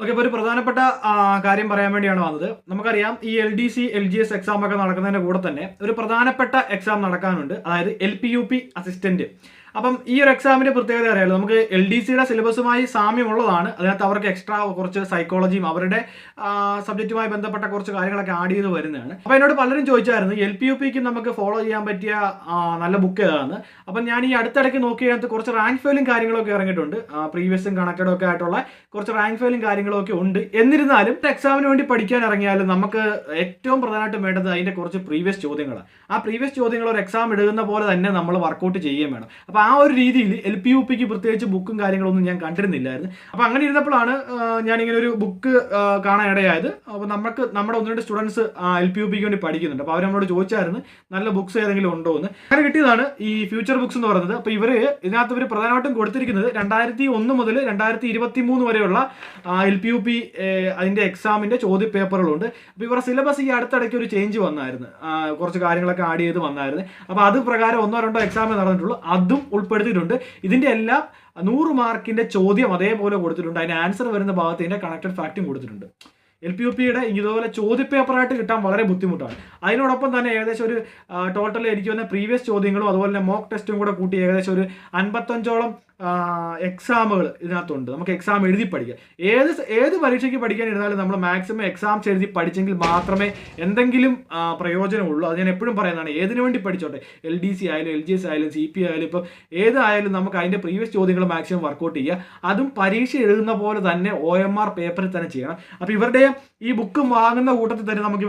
Okay ഇപ്പോൾ ഒരു പ്രധാനപ്പെട്ട കാര്യം പറയാൻ വേണ്ടിയാണ് വന്നത്. നമുക്കറിയാം ഈ L D C L G S exam ഒക്കെ നടക്കുന്നതിന്റെ കൂടെ തന്നെ ഒരു പ്രധാനപ്പെട്ട എക്സാം നടക്കാനുണ്ട്. അതായത് L P U P assistant അപ്പം ഈ ഒരു എക്സാമിന്റെ പ്രത്യേകത അറിയാലോ. നമുക്ക് എൽ ഡി സിയുടെ സിലബസുമായി സാമ്യമുള്ളതാണ്. അതിനകത്ത് അവർക്ക് എക്സ്ട്രാ കുറച്ച് സൈക്കോളജിയും അവരുടെ സബ്ജക്റ്റുമായി ബന്ധപ്പെട്ട കുറച്ച് കാര്യങ്ങളൊക്കെ ആഡ് ചെയ്ത് വരുന്നതാണ്. അപ്പോൾ എന്നോട് പലരും ചോദിച്ചായിരുന്നു എൽ പി യു പിക്ക് നമുക്ക് ഫോളോ ചെയ്യാൻ പറ്റിയ നല്ല ബുക്ക് ഏതാണ് അപ്പം ഞാൻ ഈ അടുത്തിടയ്ക്ക് നോക്കിയതിനകത്ത് കുറച്ച് റാങ്ക് ഫെയിലും കാര്യങ്ങളൊക്കെ ഇറങ്ങിയിട്ടുണ്ട്. പ്രീവിയസും കണക്റ്റഡും ഒക്കെ ആയിട്ടുള്ള കുറച്ച് റാങ്ക് ഫെയിലും കാര്യങ്ങളൊക്കെ ഉണ്ട്. എന്നിരുന്നാലും എക്സാമിന് വേണ്ടി പഠിക്കാൻ ഇറങ്ങിയാലും നമുക്ക് ഏറ്റവും പ്രധാനമായിട്ടും വേണ്ടത് അതിന്റെ കുറച്ച് പ്രീവിയസ് ചോദ്യങ്ങളാണ്. ആ പ്രീവിയസ് ചോദ്യങ്ങൾ ഒരു എക്സാം എഴുതുന്ന പോലെ തന്നെ നമ്മൾ വർക്കൗട്ട് ചെയ്യുകയും വേണം. അപ്പോൾ ഒരു രീതിയിൽ എൽ പി യു പിക്ക് പ്രത്യേകിച്ച് ബുക്കും കാര്യങ്ങളൊന്നും ഞാൻ കണ്ടിരുന്നില്ലായിരുന്നു. അപ്പോൾ അങ്ങനെ ഇരുന്നപ്പോഴാണ് ഞാനിങ്ങനെ ഒരു ബുക്ക് കാണാൻ ഇടയായത്. അപ്പോൾ നമുക്ക് നമ്മുടെ ഒന്ന് രണ്ട് സ്റ്റുഡൻസ് എൽ പി യു പിക്ക് വേണ്ടി പഠിക്കുന്നുണ്ട്. അപ്പോൾ അവർ നമ്മളോട് ചോദിച്ചായിരുന്നു നല്ല ബുക്സ് ഏതെങ്കിലും ഉണ്ടോ? എന്ന്. അങ്ങനെ കിട്ടിയതാണ് ഈ ഫ്യൂച്ചർ ബുക്സ് എന്ന് പറയുന്നത്. അപ്പോൾ ഇവർ ഇതിനകത്ത് ഇവർ പ്രധാനമായിട്ടും കൊടുത്തിരിക്കുന്നത് രണ്ടായിരത്തി ഒന്ന് മുതൽ രണ്ടായിരത്തി ഇരുപത്തി മൂന്ന് വരെയുള്ള എൽ പി യു പി അതിന്റെ എക്സാമിന്റെ ചോദ്യ പേപ്പറുകളുണ്ട് അപ്പോൾ ഇവരുടെ സിലബസ് ഈ അടുത്തിടയ്ക്ക് ഒരു ചേഞ്ച് വന്നായിരുന്നു. കുറച്ച് കാര്യങ്ങളൊക്കെ ആഡ് ചെയ്ത് വന്നായിരുന്നു. അപ്പോൾ അത് പ്രകാരം ഒന്നോ രണ്ടോ എക്സാമേ നടന്നിട്ടുള്ളൂ. അതും ഉൾപ്പെടുത്തിയിട്ടുണ്ട്. ഇതിന്റെ എല്ലാം നൂറ് മാർക്കിന്റെ ചോദ്യം അതേപോലെ കൊടുത്തിട്ടുണ്ട്. അതിന് ആൻസർ വരുന്ന ഭാഗത്ത് ഇതിന്റെ കണക്റ്റഡ് ഫാക്റ്റും കൊടുത്തിട്ടുണ്ട്. എൽ പി യു പിയുടെ ഇതുപോലെ ചോദ്യപേപ്പറായിട്ട് കിട്ടാൻ വളരെ ബുദ്ധിമുട്ടാണ്. അതിനോടൊപ്പം തന്നെ ഏകദേശം ഒരു ടോട്ടൽ എനിക്ക് വന്ന പ്രീവിയസ് ചോദ്യങ്ങളും അതുപോലെ തന്നെ മോക്ക് ടെസ്റ്റും കൂടെ കൂട്ടി ഏകദേശം ഒരു അൻപത്തഞ്ചോളം എക്സാമുകൾ ഇതിനകത്തുണ്ട്. നമുക്ക് എക്സാം എഴുതി പഠിക്കാം. ഏത് ഏത് പരീക്ഷയ്ക്ക് പഠിക്കാൻ ഇരുന്നാലും നമ്മൾ മാക്സിമം എക്സാംസ് എഴുതി പഠിച്ചെങ്കിൽ മാത്രമേ എന്തെങ്കിലും പ്രയോജനമുള്ളൂ. അത് ഞാൻ എപ്പോഴും പറയുന്നതാണ്. ഏതിനു വേണ്ടി പഠിച്ചോട്ടെ? എൽ ഡി സി ആയാലും എൽ ജി എസ് ആയാലും സി പി ആയാലും ഇപ്പം ഏതായാലും നമുക്ക് അതിന്റെ പ്രീവിയസ് ചോദ്യങ്ങൾ മാക്സിമം വർക്കൗട്ട് ചെയ്യുക. അതും പരീക്ഷ എഴുതുന്ന പോലെ തന്നെ ഒ എം ആർ പേപ്പറിൽ തന്നെ ചെയ്യണം. അപ്പോൾ ഇവരുടെ ഈ ബുക്ക് വാങ്ങുന്ന കൂട്ടത്തിൽ തന്നെ നമുക്ക്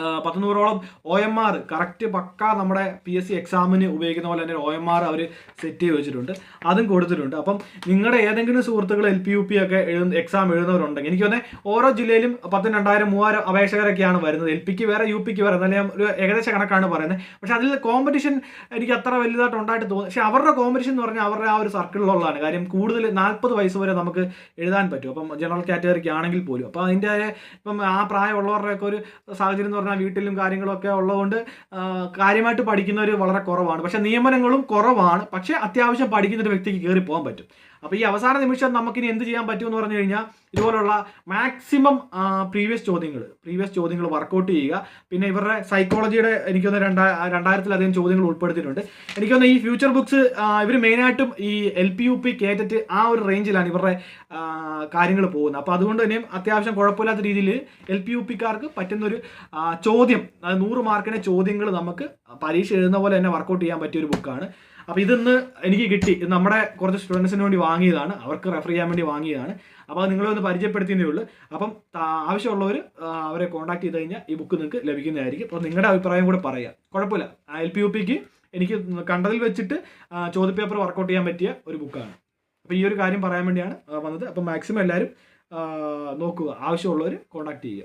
ഇവർ പത്ത് നൂറോളം ഒ എം ആർ കറക്റ്റ് പക്ക നമ്മുടെ പി എസ് സി എക്സാമിന് ഉപയോഗിക്കുന്ന പോലെ തന്നെ ഒ എം ആർ അവർ സെറ്റ് ചെയ്ത് വെച്ചിട്ടുണ്ട്. അതും കൊടുത്തിട്ടുണ്ട്. അപ്പം നിങ്ങളുടെ ഏതെങ്കിലും സുഹൃത്തുക്കൾ എൽ പി യു പി ഒക്കെ എഴുതുന്ന എക്സാം എഴുതുന്നവരുണ്ടെങ്കിൽ എനിക്ക് തന്നെ ഓരോ ജില്ലയിലും പത്തും രണ്ടായിരം മൂവായിരം അപേക്ഷകരൊക്കെയാണ് വരുന്നത്. എൽ പിക്ക് വേറെ യു പിക്ക് വേറെ. എന്നാലും ഞാൻ ഒരു ഏകദേശ കണക്കാണ് പറയുന്നത്. പക്ഷെ അതിൽ കോമ്പറ്റീഷൻ എനിക്ക് അത്ര വലുതായിട്ട് ഉണ്ടായിട്ട് തോന്നുന്നു. പക്ഷെ അവരുടെ കോമ്പറ്റീഷൻ എന്ന് പറഞ്ഞാൽ അവരുടെ ആ ഒരു സർക്കിളിലുള്ളതാണ് കാര്യം കൂടുതൽ നാൽപ്പത് വയസ്സ് വരെ നമുക്ക് എഴുതാൻ പറ്റും. അപ്പം ജനറൽ കാറ്റഗറിക്ക് ആണെങ്കിൽ പോലും. അപ്പോൾ അതിന്റെ ഇപ്പം ആ പ്രായമുള്ളവരുടെയൊക്കെ ഒരു സാഹചര്യം എന്ന് പറഞ്ഞാൽ വീട്ടിലും കാര്യങ്ങളൊക്കെ ഉള്ളതുകൊണ്ട് കാര്യമായിട്ട് പഠിക്കുന്നവർ വളരെ കുറവാണ്. പക്ഷേ നിയമനങ്ങളും കുറവാണ്. പക്ഷേ അത്യാവശ്യം പഠിക്കുന്ന ഒരു വ്യക്തിക്ക് കയറി പോകാൻ പറ്റും. അപ്പോൾ ഈ അവസാന നിമിഷം നമുക്കിനി എന്ത് ചെയ്യാൻ പറ്റുമെന്ന് പറഞ്ഞു കഴിഞ്ഞാൽ ഇതുപോലുള്ള മാക്സിമം പ്രീവിയസ് ചോദ്യങ്ങൾ പ്രീവിയസ് ചോദ്യങ്ങൾ വർക്കൗട്ട് ചെയ്യുക. പിന്നെ ഇവരുടെ സൈക്കോളജിയുടെ എനിക്കൊന്ന് രണ്ടാ രണ്ടായിരത്തിലധികം ചോദ്യങ്ങൾ ഉൾപ്പെടുത്തിയിട്ടുണ്ട്. എനിക്കൊന്ന് ഈ ഫ്യൂച്ചർ ബുക്സ് ഇവർ മെയിനായിട്ടും ഈ L P U P KTET ആ ഒരു റേഞ്ചിലാണ് ഇവരുടെ കാര്യങ്ങൾ പോകുന്നത്. അപ്പോൾ അതുകൊണ്ട് തന്നെയും അത്യാവശ്യം കുഴപ്പമില്ലാത്ത രീതിയിൽ എൽ പി യു പിക്കാർക്ക് പറ്റുന്നൊരു ചോദ്യം അത് നൂറ് മാർക്കിന്റെ ചോദ്യങ്ങൾ നമുക്ക് പരീക്ഷ എഴുതുന്ന പോലെ തന്നെ വർക്കൗട്ട് ചെയ്യാൻ പറ്റിയ ഒരു ബുക്കാണ് അപ്പോൾ ഇതിന്ന് എനിക്ക് കിട്ടി. ഇത് നമ്മുടെ കുറച്ച് സ്റ്റുഡൻസിന് വേണ്ടി വാങ്ങിയതാണ്. അവർക്ക് റെഫർ ചെയ്യാൻ വേണ്ടി വാങ്ങിയതാണ്. അപ്പോൾ അത് നിങ്ങളെ ഒന്ന് പരിചയപ്പെടുത്തിയതേ ഉള്ളൂ. അപ്പം ആവശ്യമുള്ളവർ അവരെ കോൺടാക്ട് ചെയ്ത് കഴിഞ്ഞാൽ ഈ ബുക്ക് നിങ്ങൾക്ക് ലഭിക്കുന്നതായിരിക്കും. അപ്പോൾ നിങ്ങളുടെ അഭിപ്രായം കൂടെ പറയുക കുഴപ്പമില്ല. എൽ പി യു പിക്ക് എനിക്ക് കണ്ടതിൽ വെച്ചിട്ട് ചോദ്യപേപ്പർ വർക്കൗട്ട് ചെയ്യാൻ പറ്റിയ ഒരു ബുക്കാണ് അപ്പോൾ ഈ ഒരു കാര്യം പറയാൻ വേണ്ടിയാണ് വന്നത്. അപ്പോൾ മാക്സിമം എല്ലാവരും നോക്കുക. ആവശ്യമുള്ളവർ കോൺടാക്ട് ചെയ്യുക.